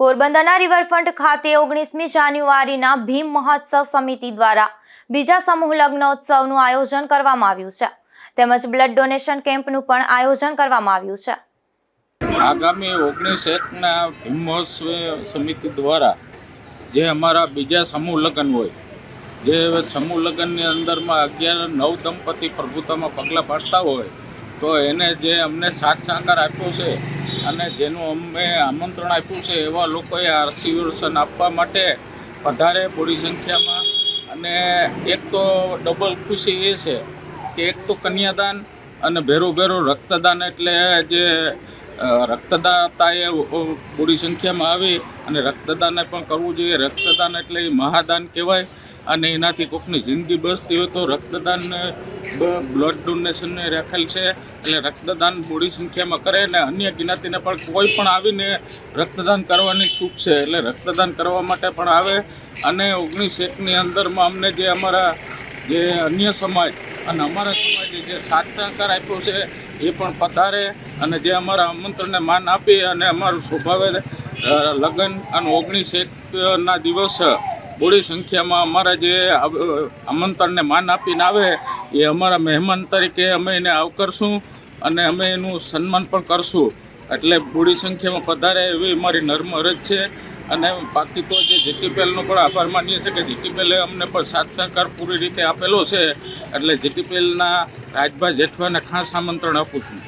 પોરબંદરના રિવરફ્રન્ટ ખાતે ઓગણીસમી જાન્યુઆરીના ભીમ મહોત્સવ સમિતિ દ્વારા બીજા સમૂહ લગ્નોત્સવનું આયોજન કરવામાં આવ્યું છે. તેમજ બ્લડ ડોનેશન કેમ્પનું પણ આયોજન કરવામાં આવ્યું છે. આગામી ઓગણીસ એકના ભીમ મહોત્સવ સમિતિ દ્વારા જે અમારા બીજા સમૂહ લગ્ન હોય, જે સમૂહ લગ્નની અંદરમાં અગિયાર નવ દંપતી પ્રભુતામાં પગલાં પાડતા હોય, તો એને જે અમને સાથ સહકાર આપ્યો છે અને જેનું અમે આમંત્રણ આપ્યું છે એવા લોકોએ આશીર્વચન આપવા માટે વધારે મોટી સંખ્યામાં. અને એક તો ડબલ ખુશી એ છે કે એક તો કન્યાદાન અને ભેરું ભેરું રક્તદાન એટલે જે રક્તદાતાએ મોટી સંખ્યામાં આવી અને રક્તદાન પણ કરવું જોઈએ. રક્તદાન એટલે એ મહાદાન કહેવાય. અને એનાથી કોઈકની જિંદગી બસતી હોય તો રક્તદાન બ્લડ ડોનેશનને રાખેલ છે. એટલે રક્તદાન મોડી સંખ્યામાં કરે અને અન્ય જ્ઞાતિને પણ કોઈ પણ આવીને રક્તદાન કરવાની સુખ છે. એટલે રક્તદાન કરવા માટે પણ આવે. અને ઓગણીસ એકની અંદરમાં અમને જે અમારા જે અન્ય સમાજ અને અમારા સમાજે જે સાથ સહકાર આપ્યો છે, એ પણ પધારે અને જે અમારા આમંત્રણને માન આપી અને અમારું સ્વભાવે લગ્ન અને ઓગણીસ એકના દિવસ બોડી સંખ્યામાં અમારા જે આમંત્રણને માન આપીને આવે, એ અમારા મહેમાન તરીકે અમે એને આવકારશું અને અમે એનું સન્માન પણ કરશું. એટલે બોડી સંખ્યામાં પધારે એવી અમારી નર્મ અરજ છે. અને બાકી તો જે જીટીપીએલનો પણ આભાર માનીએ છીએ કે જીટીપીએલે અમને પણ સાથ સહકાર પૂરી રીતે આપેલો છે. એટલે જીટીપીએલના રાજભાઈ જેઠવાને ખાસ આમંત્રણ આપું છું.